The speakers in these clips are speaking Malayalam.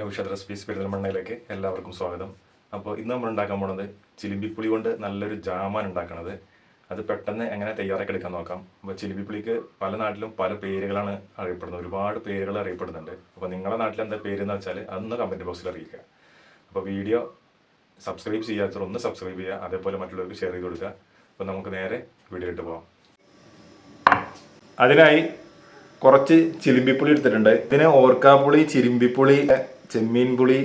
നൗഷദ് റെസിപ്പീസ് പെരുന്തൽമണ്ണയിലേക്ക് എല്ലാവർക്കും സ്വാഗതം. അപ്പോൾ ഇന്ന് നമ്മൾ ഉണ്ടാക്കാൻ പോകുന്നത് ചിലിമ്പിപ്പുളി കൊണ്ട് നല്ലൊരു ജാമാണ് ഉണ്ടാക്കണത്. അത് പെട്ടെന്ന് എങ്ങനെ തയ്യാറാക്കി എടുക്കാൻ നോക്കാം. അപ്പോൾ ചിലിമ്പിപ്പുളിക്ക് പല നാട്ടിലും പല പേരുകളാണ് അറിയപ്പെടുന്നത്. ഒരുപാട് പേരുകൾ അറിയപ്പെടുന്നുണ്ട്. അപ്പോൾ നിങ്ങളുടെ നാട്ടിൽ എന്താ പേര് എന്ന് വെച്ചാൽ അതൊന്ന് കമന്റ് ബോക്സിൽ അറിയിക്കുക. അപ്പോൾ വീഡിയോ സബ്സ്ക്രൈബ് ചെയ്യാത്തവർ ഒന്ന് സബ്സ്ക്രൈബ് ചെയ്യുക. അതേപോലെ മറ്റുള്ളവർക്ക് ഷെയർ ചെയ്ത് കൊടുക്കുക. അപ്പോൾ നമുക്ക് നേരെ വീഡിയോയിലിട്ട് പോകാം അതിനായി കുറച്ച് ചിലിമ്പിപ്പുളി എടുത്തിട്ടുണ്ട്. ഇതിന് ഓർക്കാപ്പുളി ചിലിമ്പിപ്പുളി ചെമ്മീൻ പുളി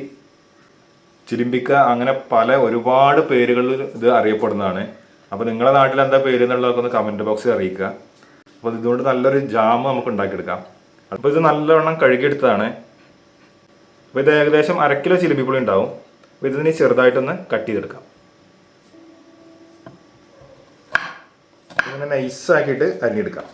ചിലിമ്പിക്ക അങ്ങനെ പല ഒരുപാട് പേരുകളിൽ ഇത് അറിയപ്പെടുന്നതാണ്. അപ്പോൾ നിങ്ങളുടെ നാട്ടിൽ എന്താ പേര് എന്നുള്ളതൊക്കെ ഒന്ന് കമന്റ് ബോക്സിൽ അറിയിക്കുക. അപ്പോൾ ഇതുകൊണ്ട് നല്ലൊരു ജാം നമുക്ക് ഉണ്ടാക്കിയെടുക്കാം. അപ്പോൾ ഇത് നല്ലവണ്ണം കഴുകിയെടുത്തതാണ്. അപ്പോൾ ഇത് ഏകദേശം അരക്കിലോ കിലോ ചിലിമ്പിപ്പുളി ഉണ്ടാവും. അപ്പോൾ ഇതിന് ചെറുതായിട്ടൊന്ന് കട്ട് ചെയ്തെടുക്കാം. ഇങ്ങനെ നൈസാക്കിയിട്ട് അരിഞ്ഞെടുക്കാം.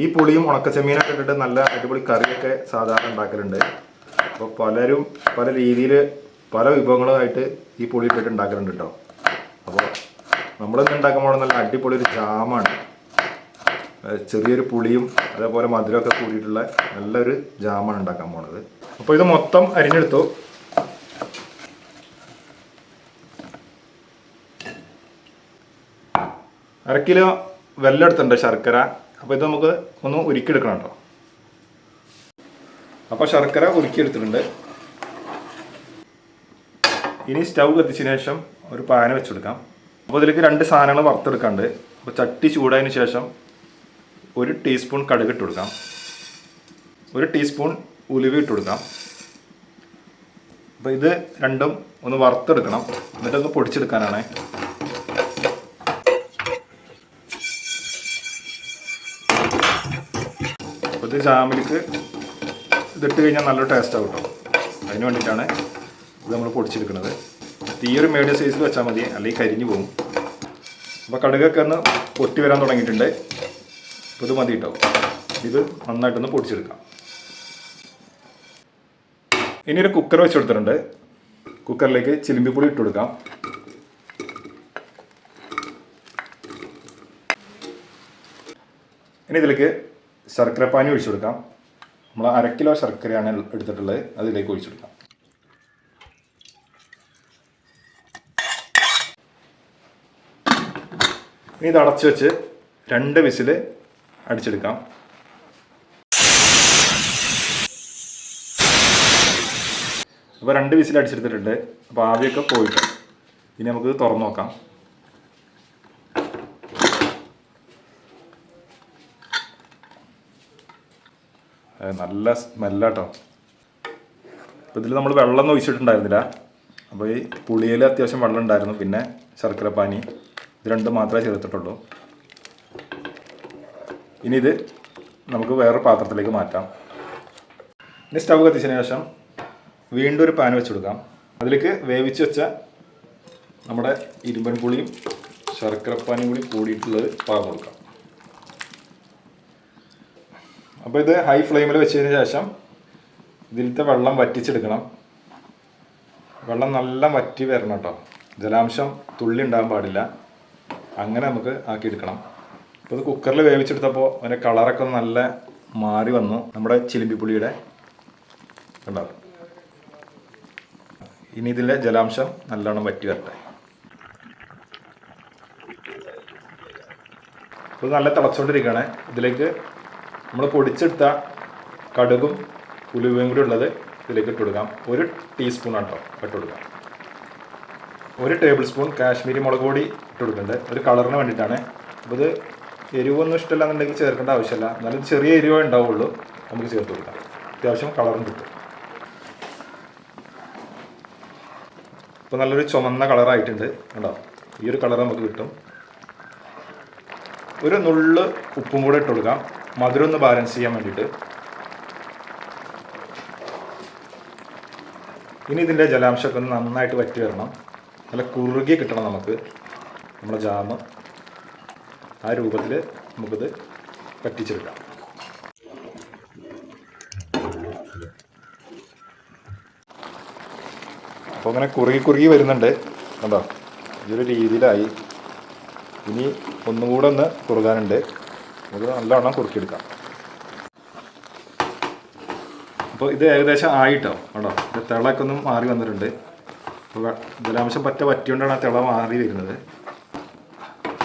ഈ പുളിയും ഉണക്കച്ചെമ്മീനൊക്കെ ഇട്ടിട്ട് നല്ല അടിപൊളി കറിയൊക്കെ സാധാരണ ഉണ്ടാക്കലുണ്ട്. അപ്പോൾ പലരും പല രീതിയിൽ പല വിഭവങ്ങളുമായിട്ട് ഈ പുളി ഇട്ടിട്ട് ഉണ്ടാക്കലുണ്ട് കേട്ടോ അപ്പോൾ നമ്മളിന്ന് ഉണ്ടാക്കുമ്പോൾ നല്ല അടിപൊളി ഒരു ജാമാണ്. ചെറിയൊരു പുളിയും അതേപോലെ മധുരമൊക്കെ കൂടിയിട്ടുള്ള നല്ലൊരു ജാമാണ് ഉണ്ടാക്കാൻ പോണത്. അപ്പോൾ ഇത് മൊത്തം അരിഞ്ഞെടുത്തു. അര കിലോ വെല്ലം എടുത്തിട്ടുണ്ട് ശർക്കര. അപ്പോൾ ഇത് നമുക്ക് ഒന്ന് ഉരുക്കിയെടുക്കണം കേട്ടോ. അപ്പോൾ ശർക്കര ഉരുക്കിയെടുത്തിട്ടുണ്ട്. ഇനി സ്റ്റൗ കത്തിച്ചതിന് ശേഷം ഒരു പാന വെച്ചെടുക്കാം. അപ്പോൾ ഇതിലേക്ക് രണ്ട് സാധനങ്ങൾ വറുത്തെടുക്കാണ്ട് അപ്പോൾ ചട്ടി ചൂടായതിന് ശേഷം ഒരു ടീസ്പൂൺ കടുക് ഇട്ട് കൊടുക്കാം ഒരു ടീസ്പൂൺ ഉലുവ ഇട്ട് കൊടുക്കാം അപ്പോൾ ഇത് രണ്ടും ഒന്ന് വറുത്തെടുക്കണം. എന്നിട്ടൊന്ന് പൊടിച്ചെടുക്കാനാണ്. ഇത് ജാമിലേക്ക് ഇതിട്ട് കഴിഞ്ഞാൽ നല്ല ടേസ്റ്റ് ആവും കേട്ടോ അതിന് വേണ്ടിയിട്ടാണ് ഇത് നമ്മൾ പൊടിച്ചെടുക്കുന്നത്. തീയൊരു മീഡിയം സൈസിൽ വെച്ചാൽ മതി അല്ലെങ്കിൽ കരിഞ്ഞു പോകും. അപ്പോൾ കടുകൊക്കെ ഒന്ന് പൊട്ടി വരാൻ തുടങ്ങിയിട്ടുണ്ട്. അപ്പോൾ ഇത് മതി കേട്ടോ ഇത് നന്നായിട്ടൊന്ന് പൊടിച്ചെടുക്കാം. ഇനി ഒരു കുക്കർ വെച്ച് കൊടുത്തിട്ടുണ്ട്. കുക്കറിലേക്ക് ചിലിമ്പിപ്പൊടി ഇട്ട് കൊടുക്കാം. ഇനി ഇതിലേക്ക് ശർക്കരപ്പാനി ഒഴിച്ചു കൊടുക്കാം. നമ്മൾ അര കിലോ ശർക്കരയാണ് എടുത്തിട്ടുള്ളത്. അതിലേക്ക് ഒഴിച്ചു കൊടുക്കാം. ഇനി ഇത് അടച്ചു വെച്ച് രണ്ട് വിസിൽ അടിച്ചെടുക്കാം. അപ്പോൾ രണ്ട് വിസിൽ അടിച്ചെടുത്തിട്ടുണ്ട്. അപ്പോൾ ആവിയൊക്കെ പോയിട്ട് ഇനി നമുക്ക് തുറന്നു നോക്കാം. നല്ല സ്മെല്ലാട്ടോ. അപ്പോൾ ഇതിൽ നമ്മൾ വെള്ളം ഒഴിച്ചിട്ടുണ്ടായിരുന്നില്ല. അപ്പോൾ ഈ പുളിയിൽ അത്യാവശ്യം വെള്ളം ഉണ്ടായിരുന്നു. പിന്നെ ശർക്കരപ്പാനി ഇത് രണ്ടും മാത്രമേ ചേർത്തിട്ടുള്ളൂ. ഇനി ഇത് നമുക്ക് വേറെ പാത്രത്തിലേക്ക് മാറ്റാം. ഇനി സ്റ്റവ് കത്തിച്ചതിന് ശേഷം വീണ്ടും ഒരു പാൻ വെച്ച് കൊടുക്കാം അതിലേക്ക് വേവിച്ച് വെച്ച നമ്മുടെ ഇരുമ്പൻ പുളിയും ശർക്കരപ്പാനിയും കൂടി കൂടിയിട്ടുള്ളത് പാകം കൊടുക്കാം. അപ്പോൾ ഇത് ഹൈ ഫ്ലെയിമിൽ വെച്ചതിന് ശേഷം ഇതിലത്തെ വെള്ളം വറ്റിച്ചെടുക്കണം. വെള്ളം നല്ല വറ്റി വരണം കേട്ടോ ജലാംശം തുള്ളി ഉണ്ടാകാൻ പാടില്ല. അങ്ങനെ നമുക്ക് ആക്കിയെടുക്കണം. അപ്പോൾ ഇത് കുക്കറിൽ വേവിച്ചെടുത്തപ്പോൾ അതിന്റെ കളറൊക്കെ നല്ല മാറി വന്നു. നമ്മുടെ ചിലിമ്പിപ്പുളിയുടെ കണ്ടോ? ഇനി ഇതിന്റെ ജലാംശം നല്ലോണം വറ്റി വരട്ടെ. അപ്പോൾ നല്ല തിളച്ചുകൊണ്ടിരിക്കുകയാണ് ഇതിലേക്ക് നമ്മൾ പൊടിച്ചെടുത്ത കടുകും ഉലുവയും കൂടി ഉള്ളത് ഇതിലേക്ക് ഇട്ട് കൊടുക്കാം. ഒരു ടീസ്പൂൺ ആട്ടോ ഇട്ട് കൊടുക്കാം. ഒരു ടേബിൾ സ്പൂൺ കാശ്മീരി മുളക് പൊടി ഇട്ട് കൊടുക്കുന്നുണ്ട്. ഒരു കളറിന് വേണ്ടിയിട്ടാണ്. അപ്പോൾ ഇത് എരിവൊന്നും ഇഷ്ടമല്ല എന്നുണ്ടെങ്കിൽ ചേർക്കേണ്ട ആവശ്യമില്ല. എന്നാലും ചെറിയ എരിവേ ഉണ്ടാവുള്ളൂ. നമുക്ക് ചേർത്ത് കൊടുക്കാം. അത്യാവശ്യം കളറും കിട്ടും. ഇപ്പോൾ നല്ലൊരു ചുമന്ന കളറായിട്ടുണ്ട് കണ്ടോ? ഈ ഒരു കളർ നമുക്ക് കിട്ടും. ഒരു നുള്ള് ഉപ്പും കൂടെ ഇട്ട് കൊടുക്കാം. മധുരം ഒന്ന് ബാലൻസ് ചെയ്യാൻ വേണ്ടിയിട്ട്. ഇനി ഇതിന്റെ ജലാംശമൊക്കെ ഒന്ന് നന്നായിട്ട് വറ്റി വരണം. നല്ല കുറുകി കിട്ടണം നമുക്ക്. നമ്മുടെ ജാമ് ആ രൂപത്തിൽ നമുക്കിത് പറ്റിച്ചെടുക്കാം അപ്പോൾ അങ്ങനെ കുറുകി കുറുകി വരുന്നുണ്ട്. കണ്ടോ? ഈ ഒരു രീതിയിലായി. ഇനി ഒന്നും കൂടെ ഒന്ന് കുറുകാനുണ്ട്. ഇത് നല്ലവണ്ണം കുറുക്കിയെടുക്കാം. അപ്പോൾ ഇത് ഏകദേശം ആയിട്ടോ? കേട്ടോ ഇത് തിളയൊക്കെ ഒന്നും മാറി വന്നിട്ടുണ്ട്. അപ്പോൾ ജലാംശം പറ്റ പറ്റിയോണ്ടാണ് ആ തിള മാറി വരുന്നത്.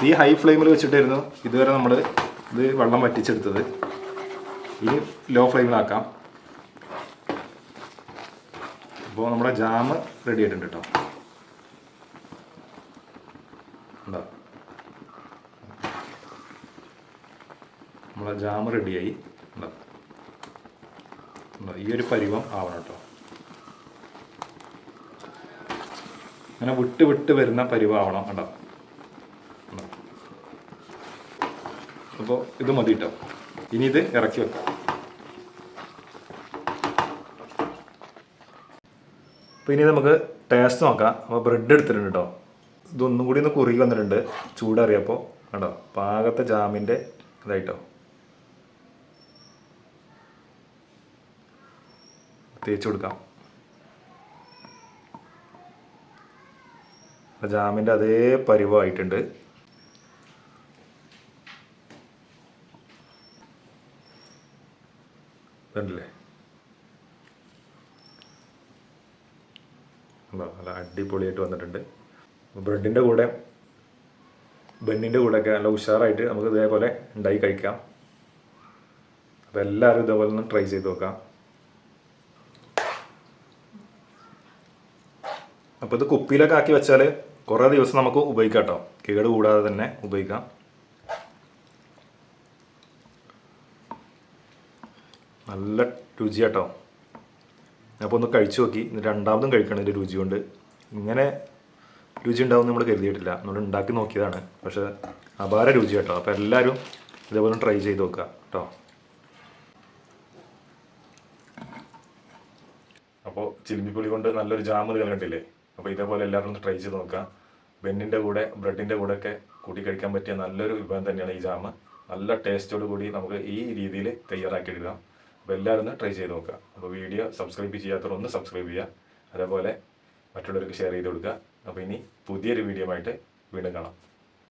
ഈ ഹൈ ഫ്ലെയിമിൽ വെച്ചിട്ടായിരുന്നു ഇതുവരെ നമ്മൾ ഇത് വെള്ളം വറ്റിച്ചെടുത്തത്. ഇനി ലോ ഫ്ലെയിമിലാക്കാം അപ്പോൾ നമ്മുടെ ജാം റെഡി ആയിട്ടുണ്ട് കേട്ടോ ഉണ്ടോ? നമ്മളെ ജാം റെഡിയായി? ഈ ഒരു പരിവം ആവണം കേട്ടോ അങ്ങനെ വിട്ട് വിട്ട് വരുന്ന പരിവാവണം കണ്ടോ? അപ്പോൾ ഇത് മതി കേട്ടോ ഇനി ഇത് ഇറക്കി വെക്കാം. അപ്പോൾ ഇനി നമുക്ക് ടേസ്റ്റ് നോക്കാം. അപ്പോൾ ബ്രെഡ് എടുത്തിട്ടുണ്ട് കേട്ടോ ഇതൊന്നും കൂടി ഒന്ന് കുറുകി വന്നിട്ടുണ്ട്. ചൂടറിയപ്പോൾ കണ്ടോ? പാകത്തെ ജാമിന്റെ ഇതായിട്ടോ തേച്ച് കൊടുക്കാം. ജാമിന്റെ അതേ പരിവായിട്ടുണ്ട്? നല്ല അടിപൊളിയായിട്ട് വന്നിട്ടുണ്ട്. ബ്രെഡിന്റെ കൂടെ ബന്നിന്റെ കൂടെയൊക്കെ നല്ല ഉഷാറായിട്ട് നമുക്ക് ഇതേപോലെ ഉണ്ടായി കഴിക്കാം. അപ്പോൾ എല്ലാവരും ഇതേപോലെ ഒന്ന് ട്രൈ ചെയ്ത് നോക്കാം. അപ്പോൾ ഇത് കുപ്പിയിലൊക്കെ ആക്കി വെച്ചാൽ കുറേ ദിവസം നമുക്ക് ഉപയോഗിക്കാം കേട്ടോ. കേട് കൂടാതെ തന്നെ ഉപയോഗിക്കാം. നല്ല രുചിയാട്ടോ അപ്പോൾ ഒന്ന് കഴിച്ചു നോക്കി. രണ്ടാമതും കഴിക്കണം ഇതിന്റെ രുചി കൊണ്ട്. ഇങ്ങനെ രുചി ഉണ്ടാവും നമ്മൾ കരുതിയിട്ടില്ല. നമ്മൾ ഉണ്ടാക്കി നോക്കിയതാണ്. പക്ഷേ അപാര രുചി കേട്ടോ. അപ്പോൾ എല്ലാവരും ഇതേപോലെ ട്രൈ ചെയ്ത് നോക്കുക കേട്ടോ. അപ്പോൾ ചിലിമ്പിപ്പുളി കൊണ്ട് നല്ലൊരു ജാമ് കണ്ടില്ലേ അപ്പോൾ ഇതേപോലെ എല്ലാവരും ഒന്ന് ട്രൈ ചെയ്ത് നോക്കുക. ബെന്നിന്റെ കൂടെ ബ്രെഡിന്റെ കൂടെ ഒക്കെ കൂട്ടി കഴിക്കാൻ പറ്റിയ നല്ലൊരു വിഭവം തന്നെയാണ് ഈ ജാമ്. നല്ല ടേസ്റ്റോട് കൂടി നമുക്ക് ഈ രീതിയിൽ തയ്യാറാക്കി എടുക്കാം. അപ്പോൾ എല്ലാവരും ഒന്ന് ട്രൈ ചെയ്ത് നോക്കുക. അപ്പോൾ വീഡിയോ സബ്സ്ക്രൈബ് ചെയ്യാത്തവർ ഒന്ന് സബ്സ്ക്രൈബ് ചെയ്യുക. അതേപോലെ മറ്റുള്ളവർക്ക് ഷെയർ ചെയ്ത് കൊടുക്കുക. അപ്പോൾ ഇനി പുതിയൊരു വീഡിയോ ആയിട്ട് വീണ്ടും കാണാം.